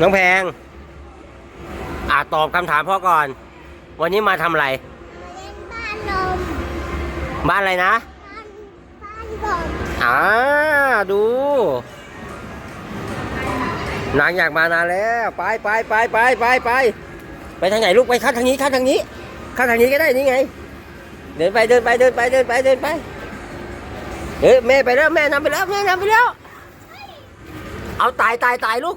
น้องแพง อ่าตอบคำถามพ่อก่อน วันนี้มาทำอะไร เล่นบ้านนมบ้านอะไรนะ บ้านบ้านบอมอ่าดูนางอยากมานานแล้ว ไปไปไปไปไปไปไปทางไหนลูกไปข้างทางนี้ข้างทางนี้ข้างทางนี้ก็ได้นี่ไง เดินไปเดินไปเดินไปเดินไปเดินไปเอ้ยแม่ไปแล้วแม่นำไปแล้วแม่นำไปแล้ว เอาตายตายตายลูก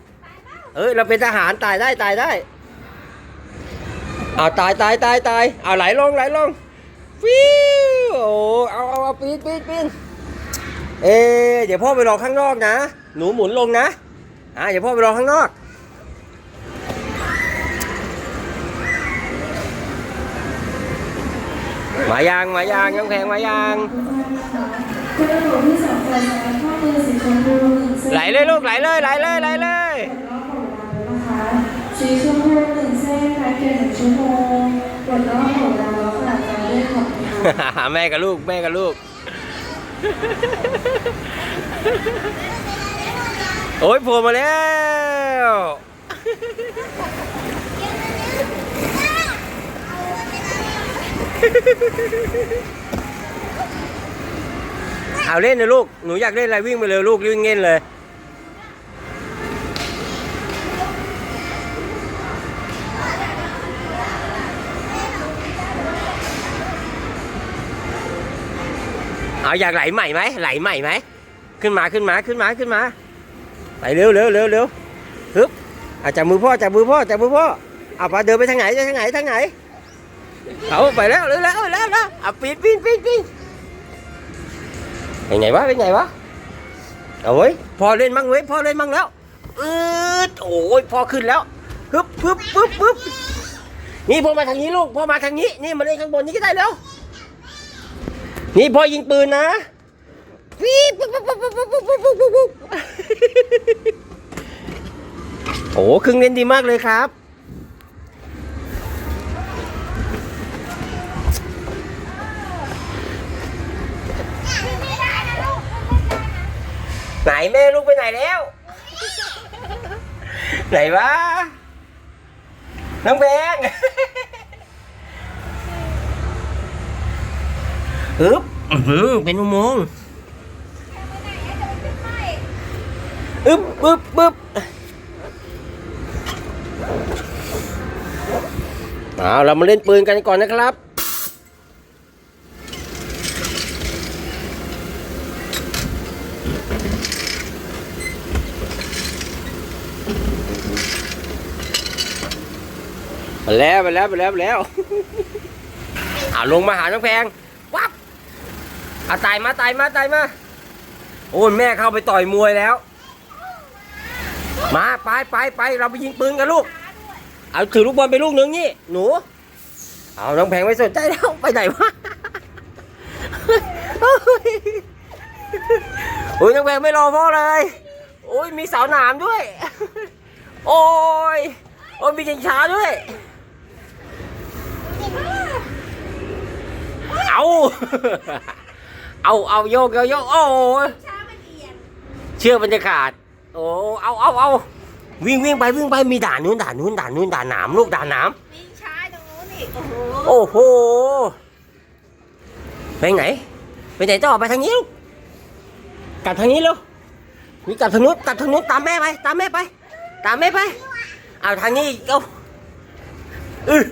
เอ้ยเราเป็นทหารตายได้ตายได้เอาตายตายตายตายเอาไหลลงไหลลงฟิวโอ้เอาเอาเอาปีนปีนปีนเอเดี๋ยวพ่อไปรอข้างนอกนะ หนูหมุนลงนะอ่าเดี๋ยวพ่อไปรอข้างนอกมายางมายางยังแพงมายางไหลเลยลูกไหลเลยไหลเลยไหลเลย สีชมพูหนึ่งเส้นแพ็กเกจหนึ่งชั่วโมงกดรอบของเราแล้วค่ะตามด้วยขอบคุณค่ะแม่กับลูกแม่กับลูก โอ้ยโผล่มาแล้วเอาเล่นนะลูก หนูอยากเล่นอะไรวิ่งไปเลยลูกวิ่งเล่นเลย เอาอยากไหลใหม่ไหมไหลใหม่ไหมขึ้นมาขึ้นมาขึ้นมาขึ้นมาไปเร็วเร็วเร็วเร็วฮึบอาจับมือพ่อจับมือพ่อจับมือพ่อเอาไปเดินไปทางไหนไปทางไหนทางไหนเอาไปแล้วเร็วแล้วแล้วแล้วเอาปีนปีนปีนปีนเป็นไงวะเป็นไงวะเอาเว้พ่อเล่นมั่งเว้ยพ่อเล่นมั่งแล้วอืดโอ้ยพ่อขึ้นแล้วฮึบฮึบปึ๊บปึ๊บนี่พ่อมาทางนี้ลูกพ่อมาทางนี้นี่มาเล่นข้างบนนี้ก็ได้แล้ว นี่พ่อยิงปืนนะโอ้ครึ่งเล่นดีมากเลยครับ ไหนแม่ลูกไปไหนแล้ว ไหนวะน้องแบงฮึบ อือหือเป็นอุโมงค์อึ๊บปึ๊บปึ๊บเอาเรามาเล่นปืนกันก่อนนะครับมาแล้วมาแล้วมาแล้วมาแล้วเอาลงมาหาน้องแพง เอาตายมาตายมาตายมา โอ้ยแม่เข้าไปต่อยมวยแล้ว มาไปไปไปเราไปยิงปืนกันลูก เอาถือลูกบอลไปลูกหนึ่งนี่หนู เอาน้องแพงไม่สนใจแล้วไปไหนวะโอ้ยน้องแพงไม่รอพ่อเลย โอ้ยมีเสาหนามด้วย โอ้ยโอ้ยมีชิงช้าด้วย เอา เอาเอาโยกโยกโยกโอ้ยเชือกมันจะขาด โอ้เอาเอาเอาวิ่งวิ่งไปวิ่งไปมีด่านนู้นด่านนู้นด่านนู้นด่านหนามลูกด่านหนามวิ่งช้าตรงนู้นนี่โอ้โหโอ้โหไปไหนไปไหนต่อไปทางนี้ลูกกลับทางนี้เร็วนี่กลับทางนู้นกลับทางนู้นตามแม่ไป ตามแม่ไป ตามแม่ไปเอาทางนี้อีกเอาอือ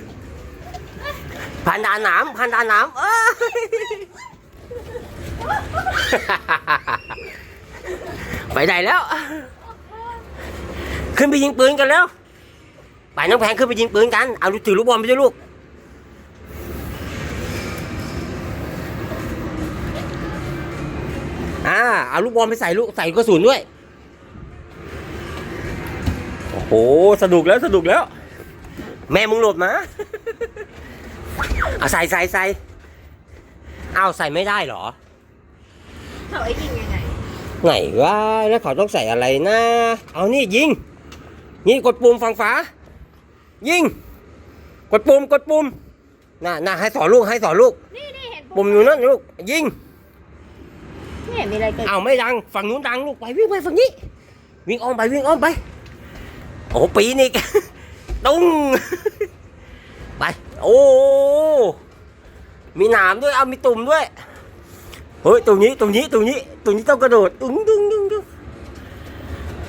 ผ่านด่านหนามผ่านด่านหนามเอ้ย ไปไหนแล้ว ขึ้นไปยิงปืนกันแล้ว ไปน้องแพงขึ้นไปยิงปืนกัน เอาลูกถือลูกบอลไปด้วยลูก อ่า เอาลูกบอลไปใส่ลูกใส่กระสุนด้วย โอ้โห สนุกแล้วสนุกแล้ว แม่มึงหลบนะเอาใส่ใส่ใส่เอาใส่ไม่ได้เหรอ เขาไอ้ยิงยังไงไหนวะแล้วเขาต้องใส่อะไรนะ เอานี่ยิง นี่กดปุ่มฝั่งฝา ยิง กดปุ่มกดปุ่มน่ะน่ะให้สอนลูกให้สอนลูก นี่นี่เห็นปุ่มอยู่นั่นลูก ยิงไม่เห็นมีอะไรเกิดเอาไม่ดัง ฝั่งนู้นดังลูกไปวิ่งไปฝั่งนี้ วิ่งอ้อมไปวิ่งอ้อมไปอ้โหปีนอีกตุ้งไป โอ้ มีหนามด้วย เอามีตุ่มด้วย เฮ้ยตรงนี้ตรงนี้ตรงนี้ตรงนี้ต้องกระโดดตุ้งตุ้งตุ้งตุ้ง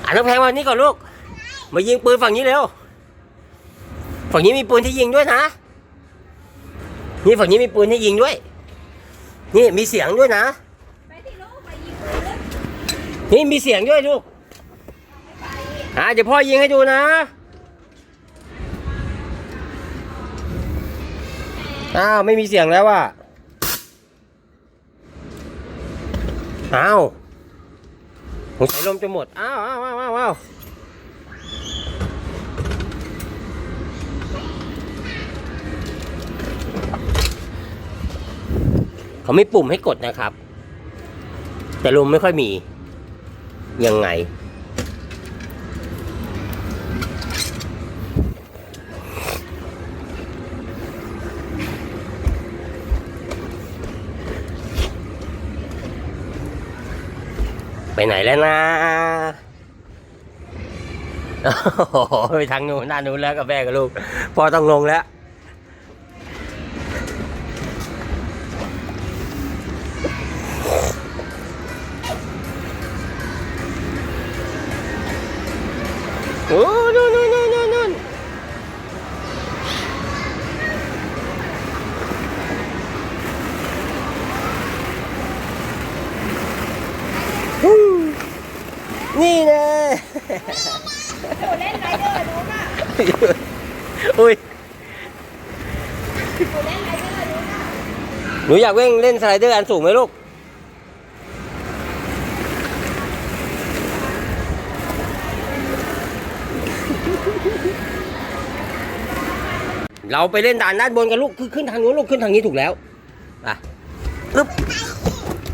อะน้องแพงมานี่ก่อนลูกมายิงปืนฝั่งนี้เร็วฝั่งนี้มีปืนที่ยิงด้วยนะ นี่ฝั่งนี้มีปืนที่ยิงด้วย นี่มีเสียงด้วยนะนนี่มีเสียงด้วยลูกอ่าเดี๋ยวพ่อยิงให้ดูนะอ้าวไม่มีเสียงแล้วว่ะ อ้าวสงสัยลมจะหมดอ้าวอ้าวอ้าวอ้าวอ้าวเขาไม่ปุ่มให้กดนะครับ แต่ลมไม่ค่อยมี ยังไง ไปไหนแล้วนะโอ้โหไปทางนู้นหน้านู้นแล้วกับแม่กับลูกพ่อต้องลงแล้ว หนูอยากเล่นเล่นสไลเดอร์อันสูงไหมลูก เราไปเล่นด่านด้านบนกันลูก คือขึ้นทางนู้นลูกขึ้นทางนี้ถูกแล้วอะอึ๊บ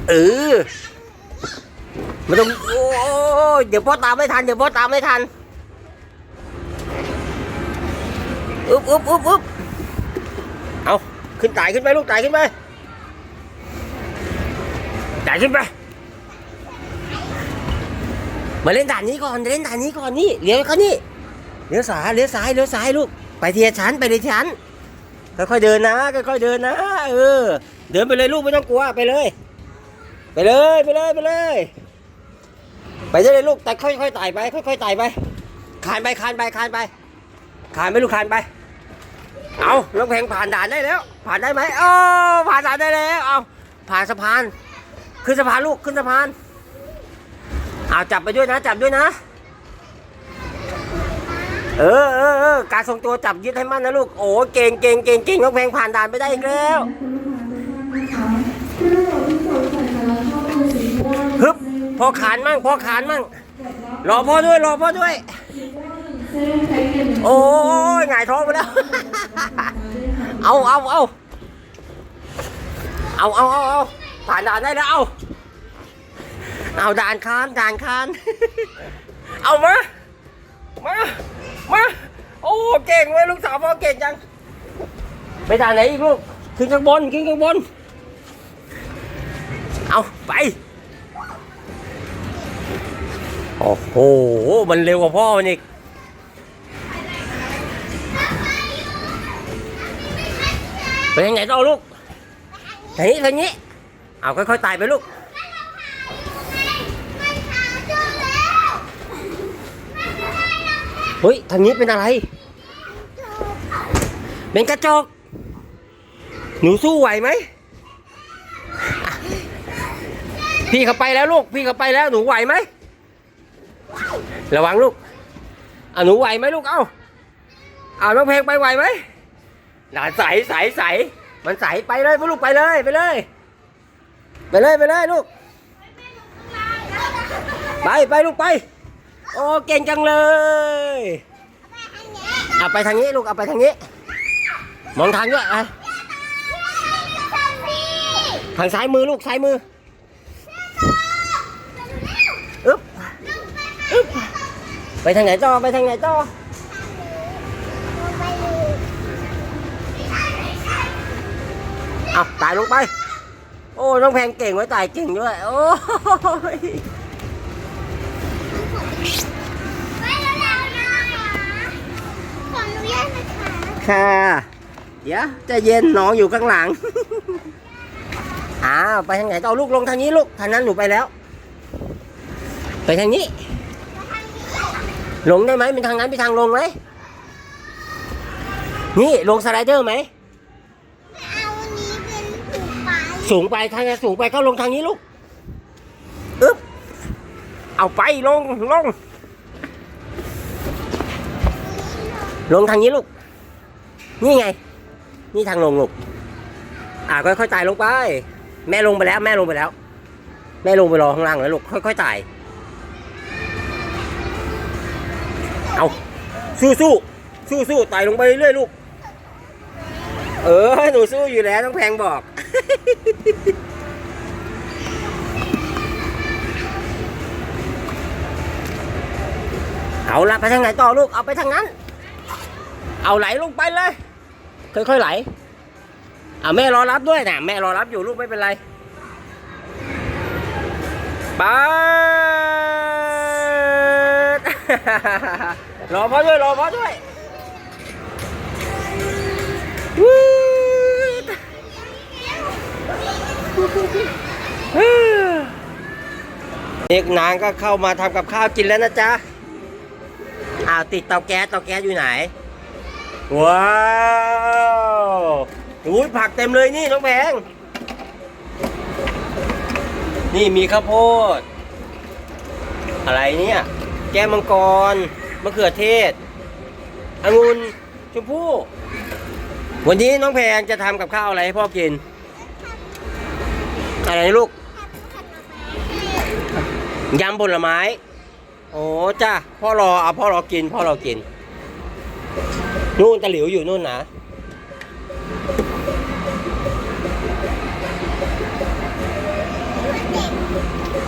เออไม่ต้องโอ้ยเดี๋ยวพ่อตามไม่ทัน เดี๋ยวพ่อตามไม่ทันอึ๊บอึ๊บอึ๊บอึ๊บเอาขึ้นไต่ขึ้นไปลูกไต่ขึ้นไป ไต่ขึ้นไป มาเล่นด่านนี้ก่อนเล่นด่านนี้ก่อนนี่เลี้ยวเขานี่เลี้ยวซ้ายเลี้ยวซ้ายเลี้ยวซ้ายลูก ไปเทีละชั้นไปทีละชั้นค่อยๆเดินนะค่อยๆเดินนะเออ เดินไปเลยลูกไม่ต้องกลัวไปเลย ไปเลยไปเลยไปเลย ไปได้เลยลูกแต่ค่อยๆไต่ไป ค่อยๆไต่ไปคานไปคานไปคานไปคานไปลูกคานไป เอาน้องแพงผ่านด่านได้แล้ว ผ่านได้ไหมเออผ่านด่านได้แล้ว เอาผ่านสะพาน ขึ้นสะพานลูกขึ้นสะพานเอาจับไปด้วยนะ จับด้วยนะ เออเออเออการทรงตัวจับยึดให้มั่นนะลูกโอ้เก่งเก่งเก่งเก่งน้องแพงผ่านด่านไปได้อีกแล้วฮึบพอขานมั่งพอขานมั่งรอพ่อด้วยรอพ่อด้วยเส้ยงหนึ่งโอ้ยหงายท้องไปแล้ว เอาเอาเอาเอาเอาเอา ผ่านด่านได้แล้ว เอาเอาด่านคานด่านคาน เอามา มา มา โอ้เก่งเว้ยลูกสาวพ่อเก่งจัง ไปด่านไหนอีกลูก ขึ้นข้างบน ขึ้นข้างบน เอาไป โอ้โห มันเร็วกว่าพ่อมันอีกไปทางไหนต่อลูกทางนี้ทางนี้ เอาค่อยๆไต่ไปลูกเฮ้ยทางนี้เป็นอะไร เป็นกระจก หนูสู้ไหวไหม พี่เขาไปแล้วลูก พี่เขาไปแล้วหนูไหวไหม ระวังลูกอะหนูไหวไหมลูก เอ้าเอาน้องเพลงไปไหวไหมน่าใสใสใสมันใสไปเลยลูกไปเลยไปเลย ไปเลยไปเลยลูก ไปไปลูกไป โอ้เก่งจังเลยเอาไปทางนี้ลูกเอาไปทางนี้ มองทางด้วยไปทางซ้ายมือลูกซ้ายมืออึ๊บอึ๊บไปทางไหนต่อไปทางไหนต่อเอาตายลงไป โอ้น้องแพงเก่งไว้ตายเก่งด้วย โอ้ยค่ะเดี๋ยวใจะเย็นน้องอยู่ข้างหลัง อ้าวไปทางไหนต่อลูกลงทางนี้ลูกทางนั้นหนูไปแล้ว ไปทางนี้ลงได้ไหมเป็นทางนั้นเป็นทางลงไหมนี่ลงสไลเดอร์ไหม เอาอันนี้เป็นผูกไป สูงไปทางไหนสูงไปก็ลงทางนี้ลูกอึ๊บเอาไปลงลง ลงทางนี้ลูก นี่ไง นี่ทางลงลูก อ่าค่อยๆไต่ลงไป แม่ลงไปแล้ว แม่ลงไปแล้ว แม่ลงไปรอข้างล่างแล้วลูกค่อยๆไต่เอาสู้สู้สู้สู้ๆไต่ลงไปเรื่อยๆลูก เออหนูสู้อยู่แล้วต้องแพงบอก เอาละไปทางไหนต่อลูก เอาไปทางนั้น เอาไหลลงไปเลย ค่อยๆไหลเอาแม่รอรับด้วยนะแม่รอรับอยู่ลูกไม่เป็นไร ไปรอพ่อด้วยรอพ่อด้วย เด็กนางก็เข้ามาทำกับข้าวกินแล้วนะจ๊ะ อ้าวติดเตาแก๊สเตาแก๊สอยู่ไหน ว้าวอุ้ยผักเต็มเลยนี่น้องแพงนี่มีข้าวโพด อะไรเนี่ย แก้วมังกรมะเขือเทศองุ่นชมพู่ วันนี้น้องแพงจะทำกับข้าวอะไรให้พ่อกิน อะไรนะลูกยำผลไม้ โอ้จ้าพ่อรอเอาพ่อรอกิน พ่อรอกิน นู่นตะหลิวอยู่นู่นนะ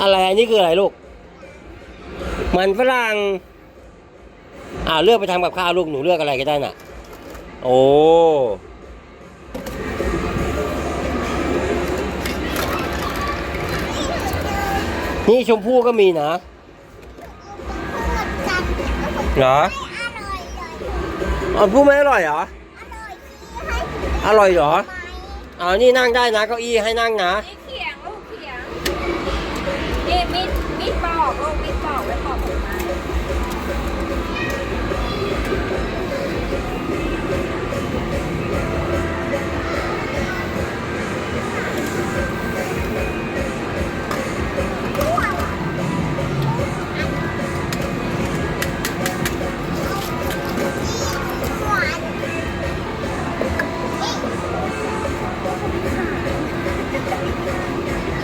อะไรอันนี้คืออะไรลูก มันฝรั่งอ่าเลือกไปทำกับข้าวลูกหนูเลือกอะไรก็ได้น่ะ โอ้ นี่ชมพู่ก็มีนะจัดเหรออร่อยเลยอ๋อพู่ไม่อร่อยเหรอ อร่อยที่ให้อร่อยเหรอไหมอ๋อนี่นั่งได้นะเก้าอี้ให้นั่งนะนี่เขียงลูกเขียงนี่มีดมีดปอกลูกมีดปอกไว้ปอก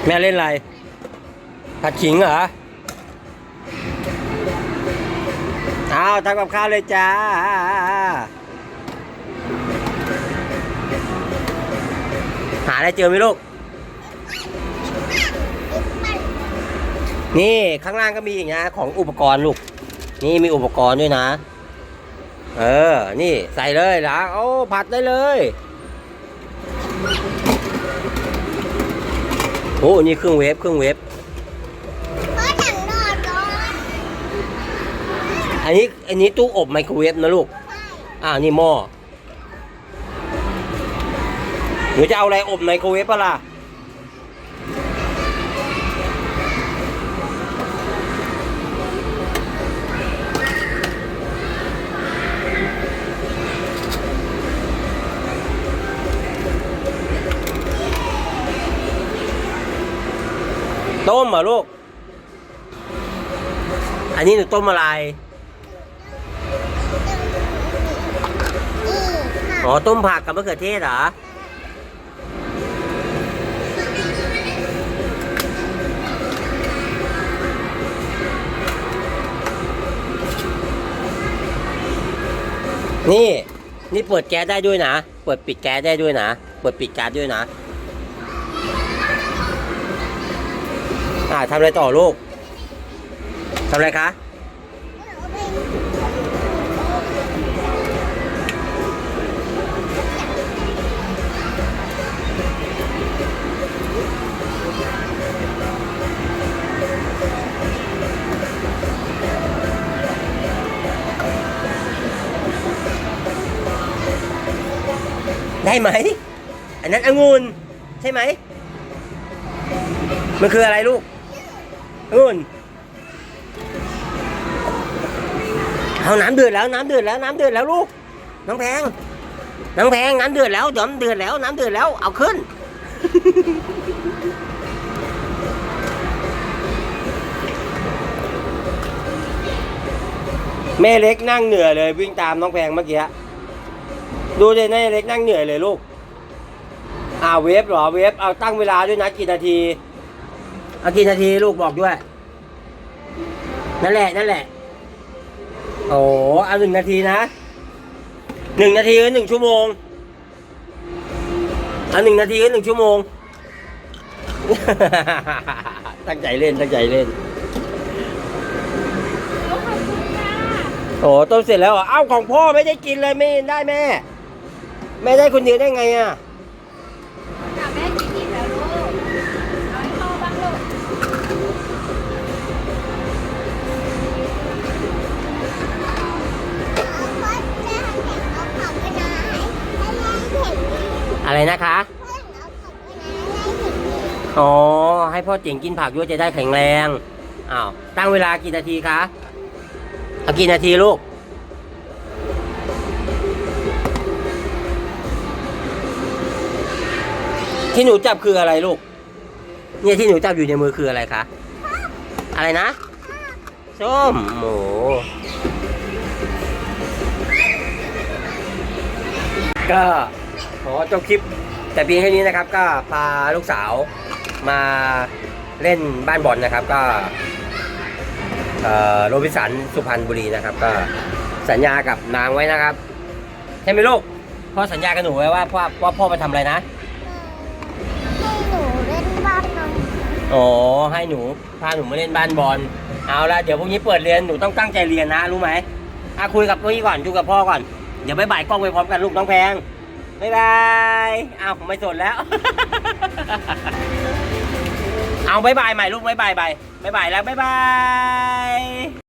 แม่เล่นอะไร ผัดขิงเหรอ เอาทำกับข้าวเลยจ้า หาอะไรเจอไหมลูก นี่ข้างล่างก็มีอีกนะของอุปกรณ์ลูก นี่มีอุปกรณ์ด้วยนะ เออ นี่ใส่เลยล้างโอ้ผัดได้เลย โอ้นี่เครื่องเวฟเครื่องเวฟเพราะหนังนอนร้อนอันนี้อันนี้ตู้อบไมโครเวฟนะลูกอ่านี่หม้อหนูจะเอาอะไรอบไมโครเวฟปะล่ะ ต้มเหรอลูก อันนี้หนูต้มอะไรอืมค่ะอ๋อ ต้มผักกับมะเขือเทศเหรอ นี่ นี่เปิดแก๊สได้ด้วยนะ เปิดปิดแก๊สได้ด้วยนะ เปิดปิดแก๊สด้วยนะ อ่าทำอะไรต่อลูกทำอะไรคะได้ไหม อันนั้นองุ่นใช่ไหม มันคืออะไรลูก องุ่นเอาน้ำเดือดแล้วน้ำเดือดแล้วน้ำเดือดแล้วลูก น้องแพง น้องแพงน้ำเดือดแล้วเดี๋ยวเดือดแล้วน้ำเดือดแล้วเอาขึ้น แม่เล็กนั่งเหนื่อยเลยวิ่งตามน้องแพงเมื่อกี้ดูดิแม่เล็กนั่งเหนื่อยเลยลูกอ่าเวฟเหรอเวฟเอาตั้งเวลาด้วยนะกี่นาที เอากี่นาทีลูกบอกด้วย นั่นแหละ นั่นแหละ โอ้เอาหนึ่งนาทีนะหนึ่งนาทีก็หนึ่งชั่วโมงเอาหนึ่งนาทีก็หนึ่งชั่วโมง ตั้งใจเล่น ตั้งใจเล่นขอบคุณค่ะโอ้ต้มเสร็จแล้วเหรอเอ้าของพ่อไม่ได้กินเลยไม่ได้แม่แม่ได้คนเดียวได้ไงอะ อะไรนะคะอ๋อให้พ่อเจ๋งกินผักด้วยจะได้แข็งแรงอ้าวตั้งเวลากี่นาทีคะเอากี่นาทีลูกที่หนูจับคืออะไรลูก เนี่ยที่หนูจับอยู่ในมือคืออะไรคะ อะไรนะ ส้มโหก็ ขอจบคลิป แต่เพียงแค่นี้นะครับ ก็พาลูกสาวมาเล่นบ้านบอลนะครับ ก็เอ่อโรบินสันสุพรรณบุรีนะครับ ก็สัญญากับนางไว้นะครับใช่ไหมลูกพ่อสัญญากับหนูไว้ว่าพ่อว่าพ่อไปทำอะไรนะอ๋อให้หนูพาหนูมาเล่นบ้านบอลเอาละเดี๋ยวพรุ่งนี้เปิดเรียนหนูต้องตั้งใจเรียนนะรู้ไหมอะคุยกับพี่ก่อนคุยกับพ่อก่อนเดี๋ยวไปบ่ายกล้องไปพร้อมกันลูกน้องแพง บ๊ายบายอ้าวผมไม่สนแล้ว เอาบ๊ายบายใหม่ลูกบ๊ายบายบายบ๊ายบายแล้วบ๊ายบาย